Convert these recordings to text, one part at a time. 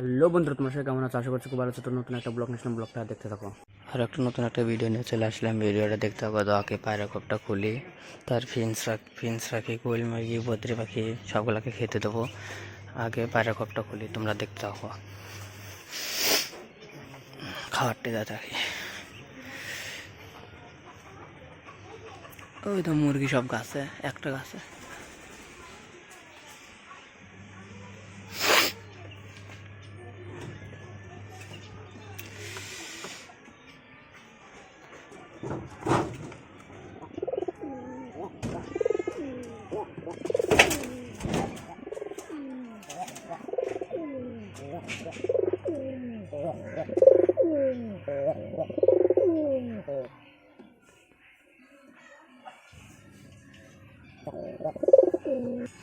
Hello বন্ধুরা, তোমার সাথে কেমন আছো? আশা করছি খুব ভালো আছো। তো নতুন একটা ব্লগ নিয়েছিলাম ব্লগটা দেখতে থাকো। আর একটা নতুন একটা ভিডিও নিয়ে চলে আসলাম। ভিডিওটা দেখতে থাকো তো আগে পায়রা কপটা খুলি। তার ফিন্স রাখ ফিন্স রাখি, কোয়েল মুরগি, বদ্রি পাখি, সবগুলোকে খেতে দেবো। আগে পায়রা কপটা খুলি, তোমরা দেখতে থাকো। খাবারটা যা থাকি ওই তো মুরগি সব গাছে, একটা গাছে।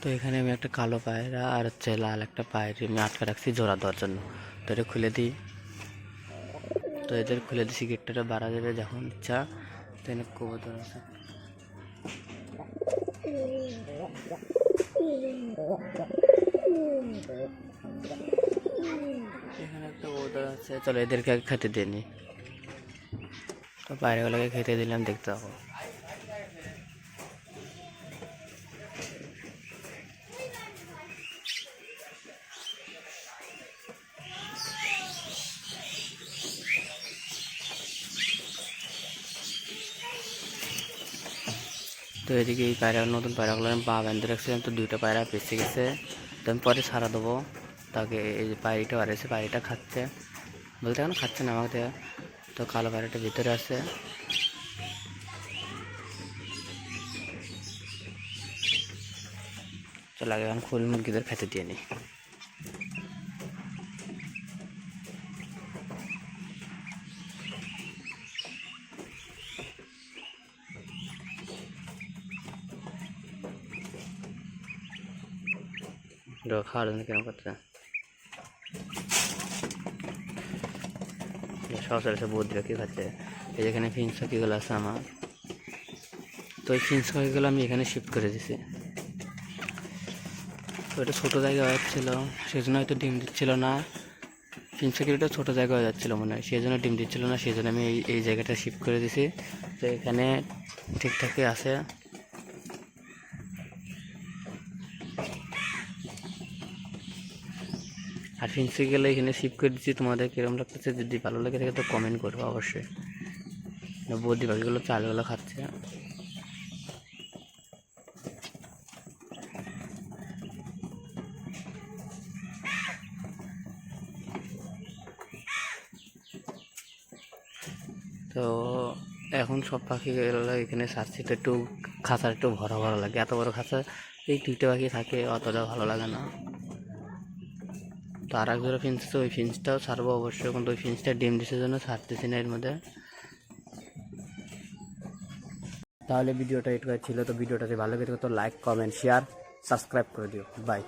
তো এখানে আমি একটা কালো পায়রা আর হচ্ছে লাল একটা পায়রা আমি আটকে রাখছি জোড়া দেওয়ার জন্য। তো এটা খুলে দিই। তো এদের খুলে দিছি, গেটটা বাড়া যাবে যখন ইচ্ছা। তো এখানে কবুতর এখানে একটা কবুতর আছে চলো এদেরকে আগে খেতে দিয়ে নি তো পায়রাগুলোকে খেতে দিলাম দেখতে পাবো তো এদিকে এই পায়রা, নতুন পায়রাগুলো আমি পা বেঁধে রাখছিলাম, তো দুইটা পায়রা বেঁচে গেছে। তো আমি পরে সারা দেবো। তাকে এই যে পায়রিটা বাড়িয়েছে পায়রিটা খাচ্ছে। বলতে এখন খাচ্ছে না আমাকে তো কালো পায়রাটা ভিতরে আছে। চল আগে এখন ফুল মুরগিদের খেতে দিয়ে নিই কেমন করছে সব এসে বুধ রেখে খাচ্ছে এই যেখানে ফিন্স পাখিগুলো আছে আমার তো এই ফিন্স পাখিগুলো আমি এখানে শিফট করে দিছি তো এটা ছোটো জায়গা হয়ে যাচ্ছিল সেই জন্য হয়তো ডিম দিচ্ছিল না ফিন্স পাখিটা ছোটো জায়গা হয়ে যাচ্ছিল মনে হয় সেই জন্য ডিম দিচ্ছিল না সেই জন্য আমি এই এই জায়গাটা শিফট করে দিছি তো এখানে ঠিকঠাকই আছে আর ফিন্সি গেলে এখানে শিফট করে দিচ্ছি, তোমাদের কিরম লাগতেছে? যদি ভালো লাগে থাকে তো কমেন্ট করব অবশ্যই। বৌদি পাখিগুলো চালগুলো খাচ্ছে। তো এখন সব পাখিগুলো এখানে ছাড়ছি তো একটু খাঁচার একটু ভরা ভরা লাগে। এত বড় খাঁচা, এই দুইটা পাখি থাকে, অতটা ভালো লাগে না। তো আর এক ফিন্স তো ওই ফিন্সটাও ছাড়বো অবশ্যই, কিন্তু ওই ফিন্সটা ডিম ডিসের জন্য ছাড়তেছি না এর মধ্যে। তাহলে ভিডিওটা এটুকু ছিল, তো ভিডিওটা যদি ভালো লাগে তো লাইক কমেন্ট শেয়ার সাবস্ক্রাইব করে দিও। বাই